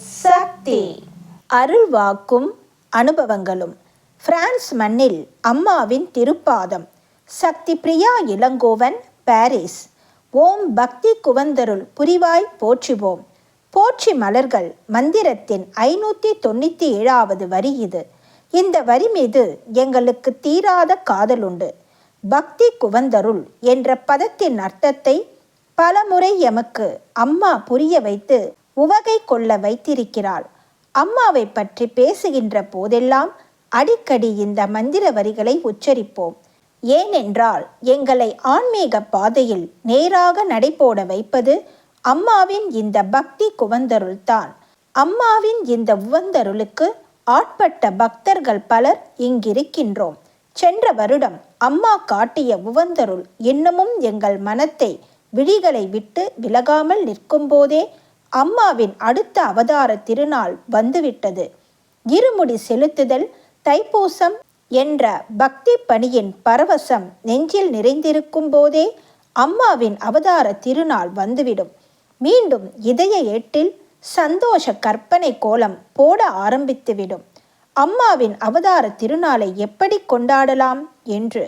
சக்தி. அருள்வாக்கும் அனுபவங்களும். பிரான்ஸ் மண்ணில் அம்மாவின் திருப்பாதம். சக்தி பிரியா இளங்கோவன் பாரிஸ். ஓம் பக்தி குவந்தருள் புரிவாய் போற்றுவோம். போற்றி மலர்கள் மந்திரத்தின் ஐநூற்றி தொண்ணூற்றி ஏழாவது வரி இது. இந்த வரி மீது எங்களுக்கு தீராத காதலுண்டு பக்தி குவந்தருள் என்ற பதத்தின் அர்த்தத்தை பலமுறை எமக்கு அம்மா புரிய வைத்து உவகை கொள்ள வைத்திருக்கிறாள். அம்மாவை பற்றி பேசுகின்ற போதெல்லாம் அடிக்கடி இந்த மந்திர வரிகளை உச்சரிப்போம். ஏனென்றால் எங்களை ஆன்மீக பாதையில் நேராக நடைபோட வைப்பது அம்மாவின் இந்த பக்தி குவந்தருள்தான் அம்மாவின் இந்த உவந்தருளுக்கு ஆட்பட்ட பக்தர்கள் பலர் இங்கிருக்கின்றோம். சென்ற வருடம் அம்மா காட்டிய உவந்தருள் இன்னமும் எங்கள் மனத்தை விழிகளை விட்டு விலகாமல் நிற்கும்போதே அம்மாவின் அடுத்த அவதார திருநாள் வந்துவிட்டது. இருமுடி செலுத்துதல் தைப்பூசம் என்ற பக்தி பணியின் பரவசம் நெஞ்சில் நிறைந்திருக்கும் போதே அம்மாவின் அவதார திருநாள் வந்துவிடும். மீண்டும் இதய ஏட்டில் சந்தோஷ கற்பனை கோலம் போட ஆரம்பித்துவிடும். அம்மாவின் அவதார திருநாளை எப்படி கொண்டாடலாம் என்று.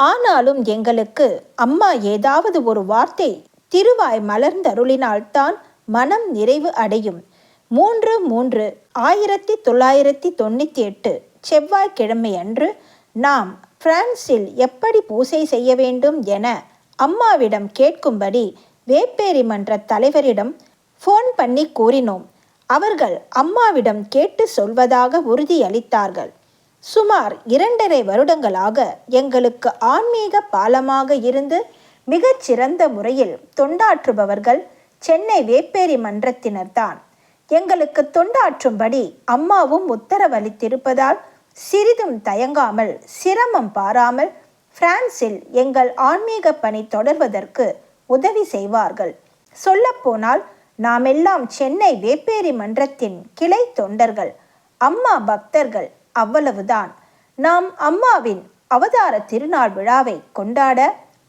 ஆனாலும் எங்களுக்கு அம்மா ஏதாவது ஒரு வார்த்தை திருவாய் மலர்ந்தருளினால்தான் மனம் நிறைவு அடையும். மூன்று மூன்று ஆயிரத்தி தொள்ளாயிரத்தி தொண்ணூற்றி எட்டு செவ்வாய்க்கிழமை அன்று நாம் பிரான்சில் எப்படி பூசை செய்ய வேண்டும் என அம்மாவிடம் கேட்கும்படி வேப்பேரி மன்ற தலைவரிடம் ஃபோன் பண்ணி கூறினோம். அவர்கள் அம்மாவிடம் கேட்டு சொல்வதாக உறுதியளித்தார்கள். சுமார் இரண்டரை வருடங்களாக எங்களுக்கு ஆன்மீக பாலமாக இருந்து மிகச் சிறந்த முறையில் தொண்டாற்றுபவர்கள் சென்னை வேப்பேரி மன்றத்தினர்தான். எங்களுக்கு தொண்டாற்றும்படி அம்மாவும் உத்தரவளித்திருப்பதால் சிறிதும் தயங்காமல் சிரமம் பாராமல் பிரான்சில் எங்கள் ஆன்மீக பணி தொடர்வதற்கு உதவி செய்வார்கள். சொல்லப்போனால் நாமெல்லாம் சென்னை வேப்பேரி மன்றத்தின் கிளை தொண்டர்கள். அம்மா பக்தர்கள் அவ்வளவுதான். நாம் அம்மாவின் அவதார திருநாள் விழாவை கொண்டாட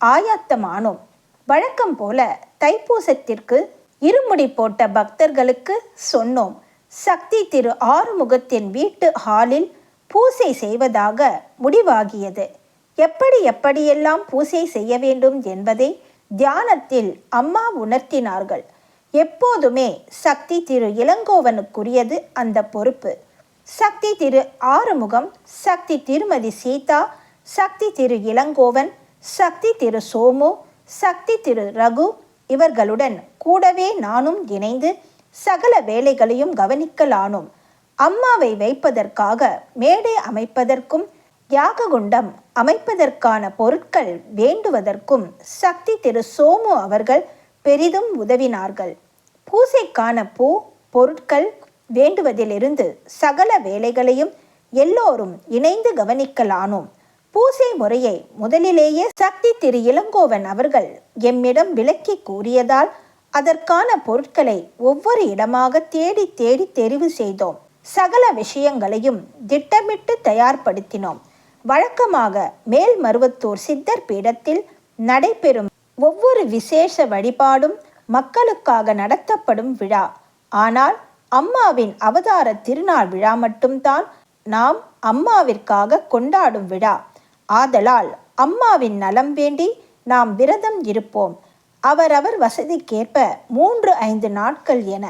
ஆயத்தமானோம். வழக்கம் போல தைப்பூசத்திற்கு இருமுடி போட்ட பக்தர்களுக்கு சொன்னோம் சக்தி திரு ஆறுமுகத்தின் வீட்டு ஹாலில் பூசை செய்வதாக முடிவாகியது. எப்படி எப்படியெல்லாம் பூசை செய்ய வேண்டும் என்பதை தியானத்தில் அம்மா உணர்த்தினார்கள். எப்போதுமே சக்தி திரு இளங்கோவனுக்குரியது அந்த பொறுப்பு. சக்தி திரு ஆறுமுகம் சக்தி திருமதி சீதா சக்தி திரு இளங்கோவன் சக்தி திரு சோமு சக்தி திரு ரகு இவர்களுடன் கூடவே நானும் இணைந்து சகல வேலைகளையும் கவனிக்கலானோம். அம்மாவை வைப்பதற்காக மேடை அமைப்பதற்கும் யாககுண்டம் அமைப்பதற்கான பொருட்கள் வேண்டுவதற்கும் சக்தி திரு சோமு அவர்கள் பெரிதும் உதவினார்கள். பூசைக்கான பூ பொருட்கள் வேண்டுவதிலிருந்து சகல வேலைகளையும் எல்லோரும் இணைந்து கவனிக்கலானோம். பூசை முறையை முதலிலேயே சக்தி திரு இளங்கோவன் அவர்கள் எம்மிடம் விளக்கி கூறியதால் அதற்கான பொருட்களை ஒவ்வொரு இடமாக தேடி தேடி தெரிவு செய்தோம். சகல விஷயங்களையும் திட்டமிட்டு தயார்படுத்தினோம். வழக்கமாக மேல்மருவத்தூர் சித்தர் பீடத்தில் நடைபெறும் ஒவ்வொரு விசேஷ வழிபாடும் மக்களுக்காக நடத்தப்படும் விழா. ஆனால் அம்மாவின் அவதார திருநாள் விழா மட்டும்தான் நாம் அம்மாவிற்காக கொண்டாடும் விழா. ஆதலால் அம்மாவின் நலம் வேண்டி நாம் விரதம் இருப்போம். அவரவர் வசதிக்கேற்ப மூன்று ஐந்து நாட்கள் என.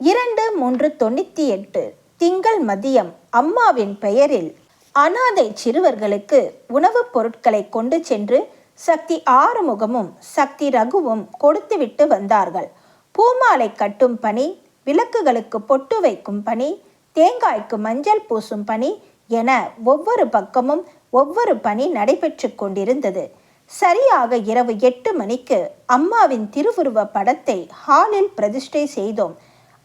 இரண்டு மூன்று தொண்ணூற்றி எட்டு திங்கள் மதியம் அம்மாவின் பெயரில் அனாதை சிறுவர்களுக்கு உணவுப் பொருட்களை கொண்டு சென்று சக்தி ஆறுமுகமும் சக்தி ரகுவும் கொடுத்துவிட்டு வந்தார்கள். பூமாலை கட்டும் பணி விளக்குகளுக்கு பொட்டு வைக்கும் பணி தேங்காய்க்கு மஞ்சள் பூசும் பணி என ஒவ்வொரு பக்கமும் ஒவ்வொரு பணி நடைபெற்று கொண்டிருந்தது. சரியாக இரவு எட்டு மணிக்கு அம்மாவின் திருவுருவ படத்தை ஹாலில் பிரதிஷ்டை செய்தோம்.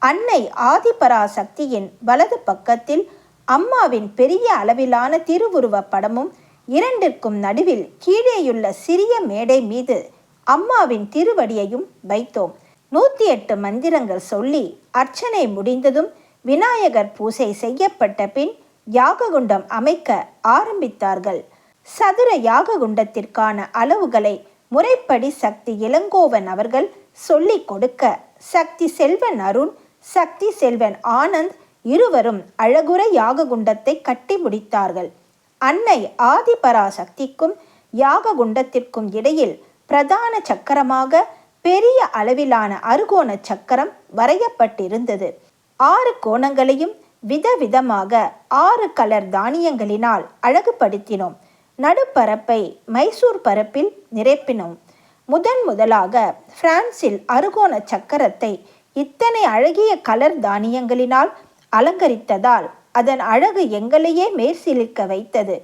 அன்னை ஆதிபராசக்தியின் வலது பக்கத்தில் அம்மாவின் பெரிய அளவிலான திருவுருவ படமும் இரண்டிற்கும் நடுவில் கீழேயுள்ள சிறிய மேடை மீது அம்மாவின் திருவடியையும் வைத்தோம். நூற்றி எட்டு மந்திரங்கள் சொல்லி அர்ச்சனை முடிந்ததும் விநாயகர் பூசை செய்யப்பட்ட பின் யாககுண்டம் அமைக்க ஆரம்பித்தார்கள். சதுர யாககுண்டத்திற்கான அளவுகளை முறைப்படி சக்தி இளங்கோவன் அவர்கள் சொல்லிக் கொடுக்க சக்தி செல்வன் அருண் சக்தி செல்வன் ஆனந்த் இருவரும் அழகுற யாக குண்டத்தை கட்டி முடித்தார்கள். அன்னை ஆதிபராசக்திக்கும் யாக குண்டத்திற்கும் இடையில் பிரதான சக்கரமாக பெரிய அளவிலான அறுகோண சக்கரம் வரையப்பட்டிருந்தது. ஆறு கோணங்களையும் விதவிதமாக ஆறு கலர் தானியங்களினால் அழகுபடுத்தினோம். நடுப்பரப்பை மைசூர் பரப்பில் நிரப்பினோம். முதன் முதலாக பிரான்சில் அருகோண சக்கரத்தை இத்தனை அழகிய கலர் தானியங்களினால் அலங்கரித்ததால் அதன் அழகு எங்களையே மேற்சிலிர்க்க வைத்தது.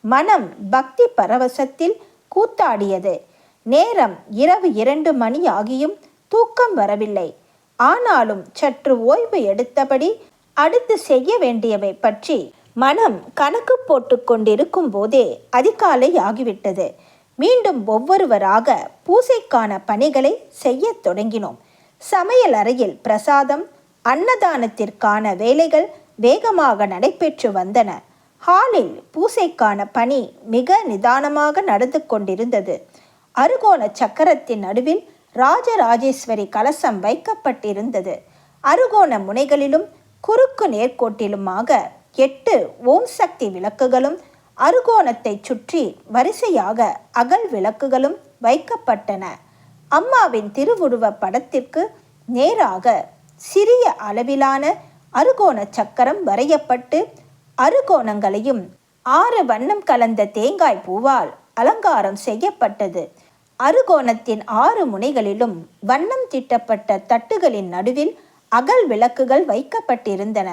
மனம் பக்தி பரவசத்தில் கூத்தாடியது. நேரம் இரவு இரண்டு மணி ஆகியும் தூக்கம் வரவில்லை. ஆனாலும் சற்று ஓய்வு எடுத்தபடி அடுத்து செய்ய வேண்டியவை பற்றி மனம் கணக்கு போட்டு கொண்டிருக்கும் போதே அதிகாலை ஆகிவிட்டது. மீண்டும் ஒவ்வொருவராக பூசைக்கான பணிகளை செய்யத் தொடங்கினோம். சமையல் அறையில் பிரசாதம் அன்னதானத்திற்கான வேலைகள் வேகமாக நடைபெற்று வந்தன. ஹாலில் பூசைக்கான பணி மிக நிதானமாக நடந்து கொண்டிருந்தது. அருகோண சக்கரத்தின் நடுவில் ராஜராஜேஸ்வரி கலசம் வைக்கப்பட்டிருந்தது. அருகோண முனைகளிலும் குறுக்கு நேர்கோட்டிலுமாக எட்டு ஓம் சக்தி விளக்குகளும் அருகோணத்தை சுற்றி வரிசையாக அகல் விளக்குகளும் வைக்கப்பட்டன. அம்மாவின் திருவுருவ படத்திற்கு நேராக சிறிய அளவிலான அருகோண சக்கரம் வரையப்பட்டு அருகோணங்களையும் ஆறு வண்ணம் கலந்த தேங்காய் பூவால் அலங்காரம் செய்யப்பட்டது. அருகோணத்தின் ஆறு முனைகளிலும் வண்ணம் திட்டப்பட்ட தட்டுகளின் நடுவில் அகல் விளக்குகள் வைக்கப்பட்டிருந்தன.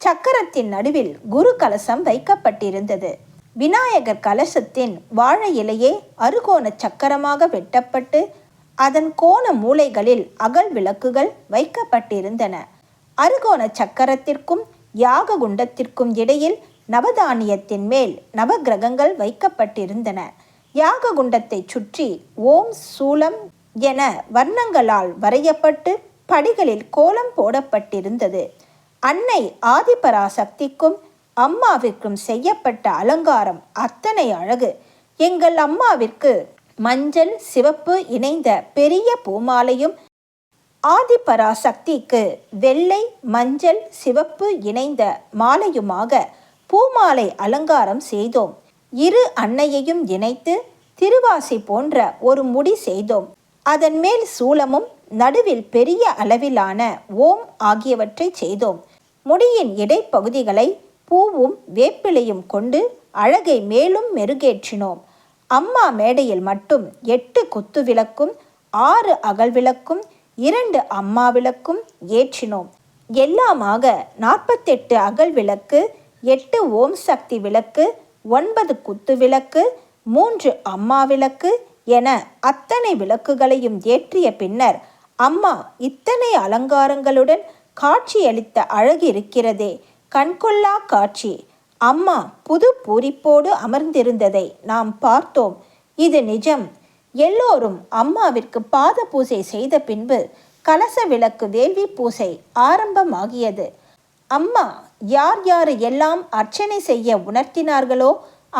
சக்கரத்தின் நடுவில் குரு கலசம் வைக்கப்பட்டிருந்தது. விநாயகர் கலசத்தின் வாழை இலையே அருகோண சக்கரமாக வெட்டப்பட்டு அதன் கோண மூலைகளில் அகல் விளக்குகள் வைக்கப்பட்டிருந்தன. அருகோண சக்கரத்திற்கும் யாக குண்டத்திற்கும் இடையில் நவதானியத்தின் மேல் நவகிரகங்கள் வைக்கப்பட்டிருந்தன. யாக குண்டத்தை சுற்றி ஓம் சூலம் என வர்ணங்களால் வரையப்பட்டு படிகளில் கோலம் போடப்பட்டிருந்தது. அன்னை ஆதிபராசக்திக்கும் அம்மாவிற்கும் செய்யப்பட்ட அலங்காரம் அத்தனை அழகு. எங்கள் அம்மாவிற்கு மஞ்சள் சிவப்பு இணைந்த பெரிய பூமாலையும் ஆதிபராசக்திக்கு வெள்ளை மஞ்சள் சிவப்பு இணைந்த மாலையுமாக பூமாலை அலங்காரம் செய்தோம். இரு அன்னையையும் இணைத்து திருவாசி போன்ற ஒரு முடி செய்தோம். அதன் மேல் சூலமும் நடுவில் பெரிய அளவிலான ஓம் ஆகியவற்றை செய்தோம். முடியின் இடைப்பகுதிகளை பூவும் வேப்பிலையும் கொண்டு அழகை மேலும் மெருகேற்றினோம். அம்மா மேடையில் மட்டும் எட்டு குத்து விளக்கும் ஆறு அகல் விளக்கும் இரண்டு அம்மா விளக்கும் ஏற்றினோம். எல்லாமாக நாற்பத்தெட்டு அகல் விளக்கு எட்டு ஓம் சக்தி விளக்கு ஒன்பது குத்து விளக்கு மூன்று அம்மா விளக்கு என அத்தனை விளக்குகளையும் ஏற்றிய பின்னர் அம்மா இத்தனை அலங்காரங்களுடன் காட்சியளித்த அழகு இருக்கிறதே கண்கொள்ளா காட்சி. அம்மா புது பூரிப்போடு அமர்ந்திருந்ததை நாம் பார்த்தோம். இது நிஜம். எல்லோரும் அம்மாவிற்கு பாத பூசை செய்த பின்பு கலச விளக்கு வேள்வி பூசை ஆரம்பமாகியது. அம்மா யார் யார் எல்லாம் அர்ச்சனை செய்ய உணர்த்தினார்களோ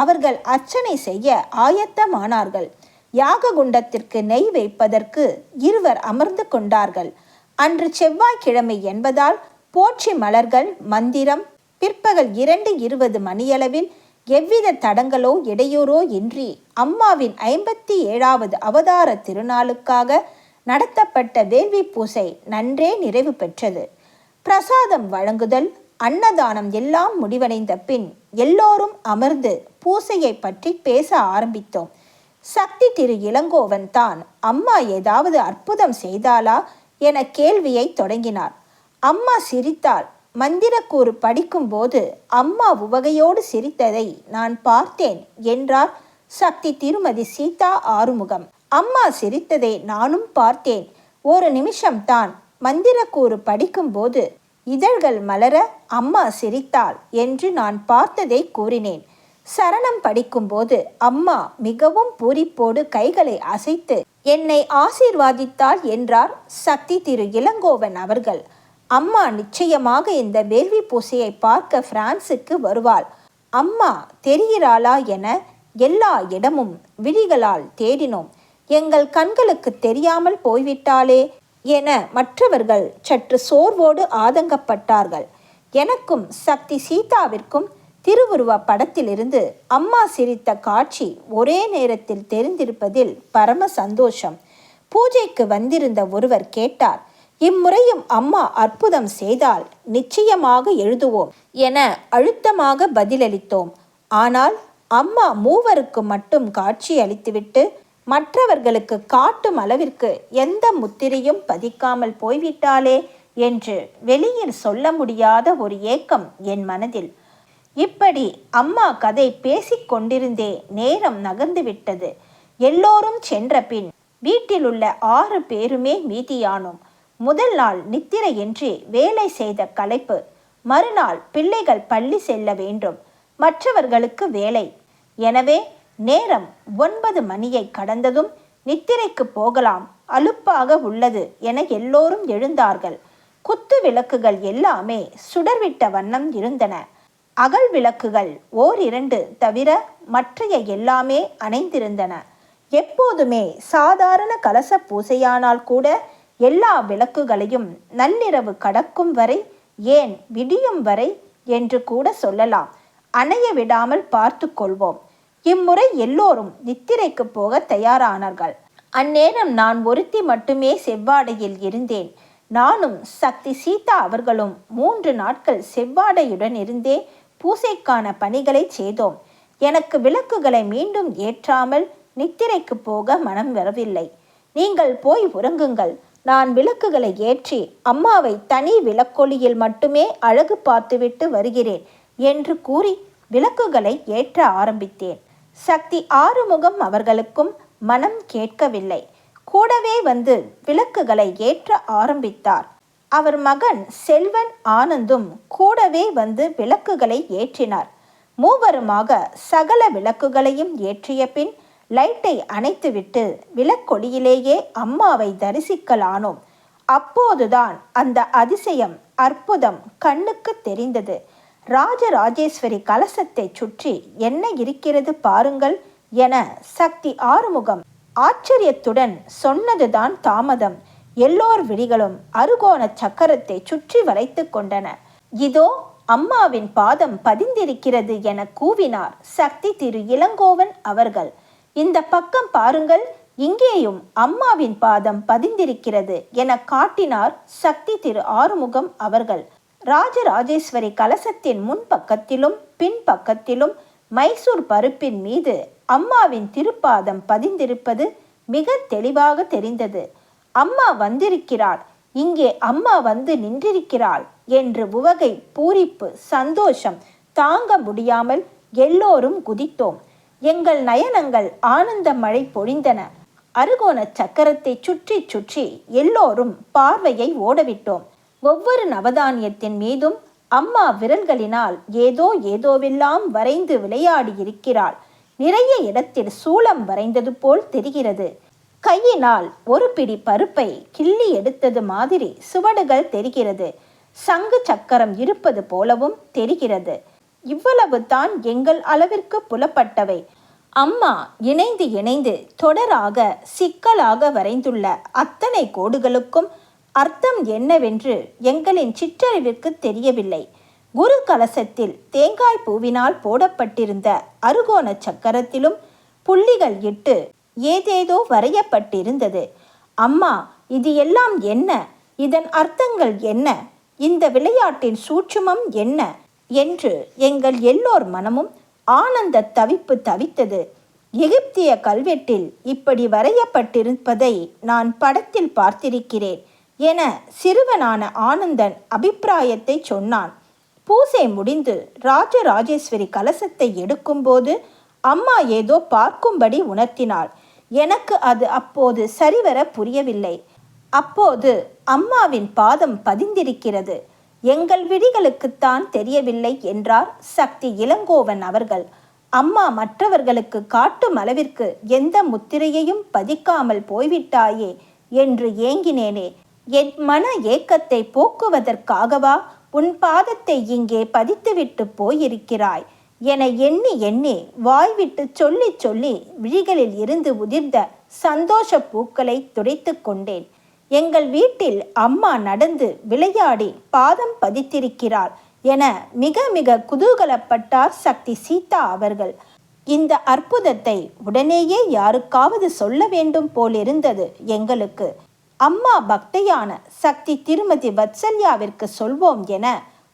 அவர்கள் அர்ச்சனை செய்ய ஆயத்தமானார்கள். யாக குண்டத்திற்கு நெய் வைப்பதற்கு இருவர் அமர்ந்து கொண்டார்கள். அன்று செவ்வாய்க்கிழமை என்பதால் போற்றி மலர்கள் மந்திரம் பிற்பகல் இரண்டு இருபது மணியளவில் எவ்வித தடங்களோ இடையூறோ இன்றி அம்மாவின் ஐம்பத்தி ஏழாவது அவதார திருநாளுக்காக நடத்தப்பட்ட வேள்வி பூசை நன்றே நிறைவு பெற்றது. பிரசாதம் வழங்குதல் அன்னதானம் எல்லாம் முடிவடைந்த பின் எல்லோரும் அமர்ந்து பூசையை பற்றி பேச ஆரம்பித்தோம். சக்தி திரு இளங்கோவன் தான் அம்மா ஏதாவது அற்புதம் செய்தாளா? என கேள்வியை தொடங்கினார். அம்மா சிரித்தாள். மந்திரக்கூறு படிக்கும்போது அம்மா உவகையோடு சிரித்ததை நான் பார்த்தேன் என்றார் சக்தி திருமதி சீதா ஆறுமுகம். அம்மா சிரித்ததை நானும் பார்த்தேன். ஒரு நிமிஷம்தான். மந்திரக்கூறு படிக்கும்போது இதழ்கள் மலர அம்மா சிரித்தாள் என்று நான் பார்த்ததை கூறினேன். சரணம் படிக்கும்போது அம்மா மிகவும் பூரிப்போடு கைகளை அசைத்து என்னை ஆசீர்வாதித்தாள் என்றார் சக்தி திரு இளங்கோவன் அவர்கள். அம்மா நிச்சயமாக இந்த வேள்வி பூசையை பார்க்க பிரான்சுக்கு வருவாள். அம்மா தெரிகிறாளா என எல்லா இடமும் விழிகளால் தேடினோம். எங்கள் கண்களுக்கு தெரியாமல் போய்விட்டாளே என மற்றவர்கள் சற்று சோர்வோடு ஆதங்கப்பட்டார்கள். எனக்கும் சக்தி சீதாவிற்கும் திருவுருவ படத்திலிருந்து அம்மா சிரித்த காட்சி ஒரே நேரத்தில் தெரிந்திருப்பதில் பரம சந்தோஷம். பூஜைக்கு வந்திருந்த ஒருவர் கேட்டார் இம்முறையும் அம்மா அற்புதம் செய்தால் நிச்சயமாக எழுதுவோம் என அழுத்தமாக பதிலளித்தோம். ஆனால் அம்மா மூவருக்கு மட்டும் காட்சி அளித்துவிட்டு மற்றவர்களுக்கு காட்டும் அளவிற்கு எந்த முத்திரையும் பதிக்காமல் போய்விட்டாளே என்று வெளியில் சொல்ல முடியாத ஒரு ஏக்கம் என் மனதில். இப்படி அம்மா கதை பேசிக்கொண்டிருந்தே நேரம் நகர்ந்து விட்டது. எல்லோரும் சென்ற பின் வீட்டிலுள்ள ஆறு பேருமே மீதியானோம். முதல் நாள் நித்திரையின்றி வேலை செய்த களைப்பு. மறுநாள் பிள்ளைகள் பள்ளி செல்ல வேண்டும். மற்றவர்களுக்கு வேலை. எனவே நேரம் ஒன்பது மணியை கடந்ததும் நித்திரைக்கு போகலாம். அலுப்பாக உள்ளது என எல்லோரும் எழுந்தார்கள். குத்து விளக்குகள் எல்லாமே சுடர்விட்ட வண்ணம் இருந்தன. அகல் விளக்குகள் ஓர் இரண்டு தவிர மற்றைய எல்லாமே அணைந்திருந்தன. எப்போதுமே சாதாரண கலச பூசையானால் கூட எல்லா விளக்குகளையும் நள்ளிரவு கடக்கும் வரை ஏன் விடியும் வரை என்று கூட சொல்லலாம். அணைய விடாமல் பார்த்து கொள்வோம். இம்முறை எல்லோரும் நித்திரைக்கு போக தயாரானார்கள். அந்நேரம் நான் ஒருத்தி மட்டுமே செவ்வாடையில் இருந்தேன். நானும் சக்தி சீதா அவர்களும் மூன்று நாட்கள் செவ்வாடையுடன் இருந்தே பூசைக்கான பணிகளை செய்தோம். எனக்கு விளக்குகளை மீண்டும் ஏற்றாமல் நித்திரைக்கு போக மனம் வரவில்லை. நீங்கள் போய் உறங்குங்கள். நான் விளக்குகளை ஏற்றி அம்மாவை தனி விளக்கொலியில் மட்டுமே அழகு பார்த்துவிட்டு வருகிறேன் என்று கூறி விளக்குகளை ஏற்ற ஆரம்பித்தேன். சக்தி ஆறுமுகம் அவர்களுக்கும் மனம் கேட்கவில்லை. கூடவே வந்து விளக்குகளை ஏற்ற ஆரம்பித்தார். அவர் மகன் செல்வன் ஆனந்தும் கூடவே வந்து விளக்குகளை ஏற்றினார். மூவருமாக சகல விளக்குகளையும் ஏற்றிய பின் லைட்டை அணைத்துவிட்டு விளக்கொடியிலேயே அம்மாவை தரிசிக்கலானோம். அப்போதுதான் அந்த அதிசயம் அற்புதம் கண்ணுக்கு தெரிந்தது. ராஜராஜேஸ்வரி கலசத்தை சுற்றி என்ன இருக்கிறது பாருங்கள் என சக்தி ஆறுமுகம் ஆச்சரியத்துடன் சொன்னதுதான் தாமதம். எல்லோர் விழிகளும் அருகோண சக்கரத்தை சுற்றி வளைத்து கொண்டன. இதோ அம்மாவின் பாதம் பதிந்திருக்கிறது என கூவினார் சக்தி திரு இளங்கோவன் அவர்கள். இந்த பக்கம் பாருங்கள் இங்கேயும் அம்மாவின் பாதம் பதிந்திருக்கிறது என காட்டினார் சக்தி திரு ஆறுமுகம் அவர்கள். ராஜராஜேஸ்வரி கலசத்தின் முன்பக்கத்திலும் பின்பக்கத்திலும் மைசூர் பருப்பின் மீது அம்மாவின் திருப்பாதம் பதிந்திருப்பது மிக தெளிவாக தெரிந்தது. அம்மா வந்திருக்கிறாள். இங்கே அம்மா வந்து நின்றிருக்கிறாள் என்று உவகை பூரிப்பு சந்தோஷம் தாங்க முடியாமல் எல்லோரும் குதித்தோம். எங்கள் நயனங்கள் ஆனந்த மழை பொழிந்தன. அருகோண சக்கரத்தை சுற்றி சுற்றி எல்லோரும் பார்வையை ஓடவிட்டோம். ஒவ்வொரு நவதானியத்தின் மீதும் அம்மா விரல்களினால் ஏதோ ஏதோவெல்லாம் வரைந்து விளையாடி இருக்கிறாள் நிறைய இடத்தில் சூளம் வரைந்தது போல் தெரிகிறது. கையினால் ஒரு பிடி பருப்பை கிள்ளி எடுத்தது மாதிரி சுவடுகள் தெரிகிறது. சங்கு சக்கரம் இருப்பது போலவும் தெரிகிறது. இவ்வளவு தான் எங்கள் அளவிற்கு புலப்பட்டவை. அம்மா இணைந்து இணைந்து தொடராக சிக்கலாக வரைந்துள்ள அத்தனை கோடுகளுக்கும் அர்த்தம் என்னவென்று எங்களின் சிற்றறிவிற்கு தெரியவில்லை. குரு கலசத்தில் தேங்காய் பூவினால் போடப்பட்டிருந்த அருகோண சக்கரத்திலும் புள்ளிகள் இட்டு ஏதேதோ வரையப்பட்டிருந்தது. அம்மா இது எல்லாம் என்ன? இதன் அர்த்தங்கள் என்ன? இந்த விளையாட்டின் சூட்சுமம் என்ன? என்று எங்கள் எல்லோர் மனமும் ஆனந்த தவிப்பு தவித்தது. எகிப்திய கல்வெட்டில் இப்படி வரையப்பட்டிருப்பதை நான் படத்தில் பார்த்திருக்கிறேன் என சிறுவனான ஆனந்தன் அபிப்பிராயத்தை சொன்னான். பூசை முடிந்து ராஜராஜேஸ்வரி கலசத்தை எடுக்கும்போது அம்மா ஏதோ பார்க்கும்படி உணர்த்தினாள். எனக்கு அது அப்போது சரிவர புரியவில்லை. அப்போது அம்மாவின் பாதம் பதிந்திருக்கிறது. எங்கள் விழிகளுக்குத்தான் தெரியவில்லை என்றார் சக்தி இளங்கோவன் அவர்கள். அம்மா மற்றவர்களுக்கு காட்டும் அளவிற்கு எந்த முத்திரையையும் பதிக்காமல் போய்விட்டாயே என்று ஏங்கினேனே. என் மன ஏக்கத்தை போக்குவதற்காகவா உன் பாதத்தை இங்கே பதித்துவிட்டு போயிருக்கிறாய்? என எண்ணி எண்ணி வாய்விட்டு சொல்லி சொல்லி விழிகளில் இருந்து உதிர்ந்த சந்தோஷ பூக்களை துடைத்து கொண்டேன். எங்கள் வீட்டில் அம்மா நடந்து விளையாடி பாதம் பதித்திருக்கிறாள் என மிக மிக குதூகலப்பட்டார் சக்தி சீதா அவர்கள். இந்த அற்புதத்தை உடனேயே யாருக்காவது சொல்ல வேண்டும் போலிருந்தது எங்களுக்கு. அம்மா பக்தையான சக்தி திருமதி வத்சல்யாவிற்கு சொல்வோம் என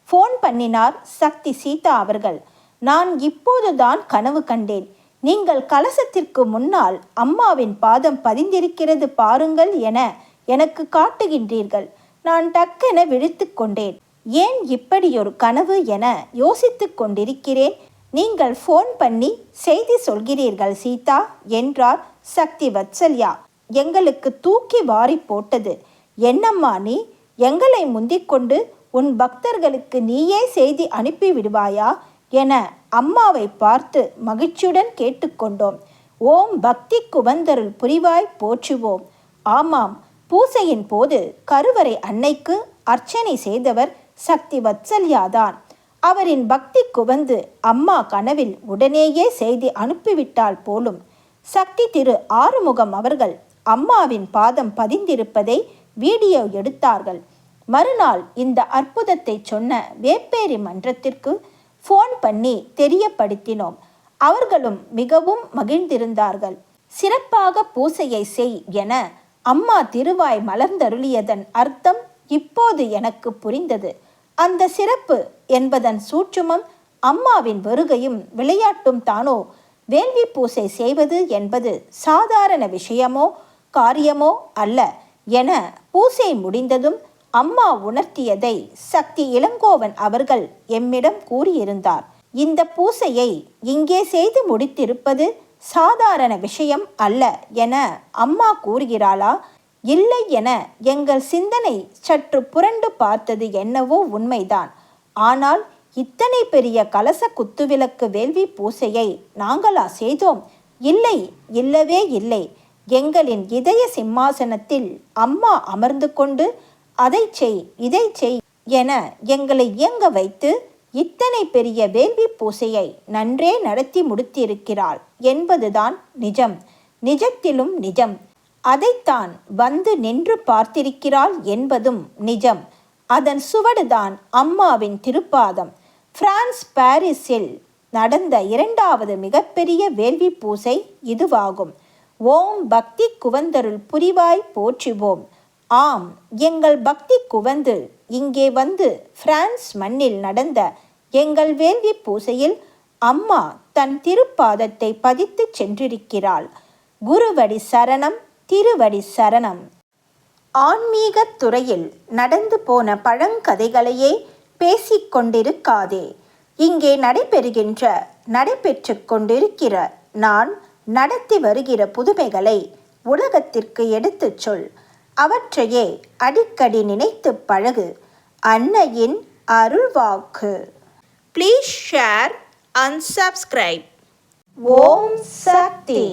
ஃபோன் பண்ணினார் சக்தி சீதா அவர்கள். நான் இப்போதுதான் கனவு கண்டேன். நீங்கள் கலசத்திற்கு முன்னால் அம்மாவின் பாதம் பதிந்திருக்கிறது பாருங்கள் என எனக்கு காட்டுகின்றீர்கள். நான் டக்கென விழித்து கொண்டேன். ஏன் இப்படி ஒரு கனவு என யோசித்துக் கொண்டிருக்கிறேன்? நீங்கள் ஃபோன் பண்ணி செய்தி சொல்கிறீர்கள் சீதா என்றார் சக்தி வத்சல்யா எங்களுக்கு தூக்கி வாரி போட்டது. என்னம்மா நீ? எங்களை முந்திக்கொண்டு உன் பக்தர்களுக்கு நீயே செய்தி அனுப்பி விடுவாயா என அம்மாவை பார்த்து மகிழ்ச்சியுடன் கேட்டுக்கொண்டோம். ஓம் பக்தி குவந்தருள் புரிவாய் போற்றுவோம். ஆமாம் பூசையின் போது கருவறை அன்னைக்கு அர்ச்சனை செய்தவர் சக்தி வத்சல்யாதான் அவரின் பக்தி குவந்து அம்மா கனவில் உடனேயே செய்தி அனுப்பிவிட்டால் போலும். சக்தி திரு ஆறுமுகம் அவர்கள் அம்மாவின் பாதம் பதிந்திருப்பதை வீடியோ எடுத்தார்கள். மறுநாள் இந்த அற்புதத்தை சொன்ன வேப்பேரி மன்றத்திற்கு ஃபோன் பண்ணி தெரியப்படுத்தினோம். அவர்களும் மிகவும் மகிழ்ந்திருந்தார்கள். சிறப்பாக பூசையை செய் என அம்மா திருவாய் மலர்ந்தருளியதன் அர்த்தம் இப்போது எனக்கு புரிந்தது. அந்த சிறப்பு என்பதன் சூட்சுமம் அம்மாவின் வருகையும் விளையாட்டும் தானோ? வேள்வி பூசை செய்வது என்பது சாதாரண விஷயமோ காரியமோ அல்ல என பூசை முடிந்ததும் அம்மா உணர்த்தியதை சக்தி இளங்கோவன் அவர்கள் எம்மிடம் கூறியிருந்தார். இந்த பூசையை இங்கே செய்து முடித்திருப்பது சாதாரண விஷயம் அல்ல என அம்மா கூறுகிறாளா? இல்லை என எங்கள் சிந்தனை சற்று புரண்டு பார்த்தது என்னவோ உண்மைதான். ஆனால் இத்தனை பெரிய கலச குத்துவிளக்கு வேள்வி பூசையை நாங்களா செய்தோம்? இல்லை இல்லவே இல்லை. எங்களின் இதய சிம்மாசனத்தில் அம்மா அமர்ந்து கொண்டு அதை செய் இதை செய் என எங்களை இயங்க வைத்து இத்தனை பெரிய வேள்வி பூசையை நன்றே நடத்தி முடித்திருக்கிறாள் என்பதுதான் நிஜம். நிஜத்திலும் நிஜம். அதைத்தான் வந்து நின்று பார்த்திருக்கிறாள் என்பதும் நிஜம். அதன் சுவடுதான் அம்மாவின் திருப்பாதம். பிரான்ஸ் பாரிஸில் நடந்த இரண்டாவது மிகப்பெரிய வேள்வி பூசை இதுவாகும். ஓம் பக்தி குவந்தருள் புரிவாய் போற்றுவோம். ஆம் எங்கள் பக்தி குவந்து இங்கே வந்து பிரான்ஸ் மண்ணில் நடந்த எங்கள் வேள்வி பூசையில் அம்மா தன் திருப்பாதத்தை பதித்து சென்றிருக்கிறாள். குருவடி சரணம் திருவடி சரணம். ஆன்மீகத் துறையில் நடந்து போன பழங்கதைகளையே பேசிக்கொண்டிருக்காதே இங்கே நடைபெறுகின்ற நடைபெற்று கொண்டிருக்கிற நான் நடத்தி வருகிற புதுமைகளை உலகத்திற்கு எடுத்துச் சொல். அவற்றையே அடிக்கடி நினைத்து பழகு. அன்னையின் அருள்வாக்கு. Please share and subscribe Om Shakti.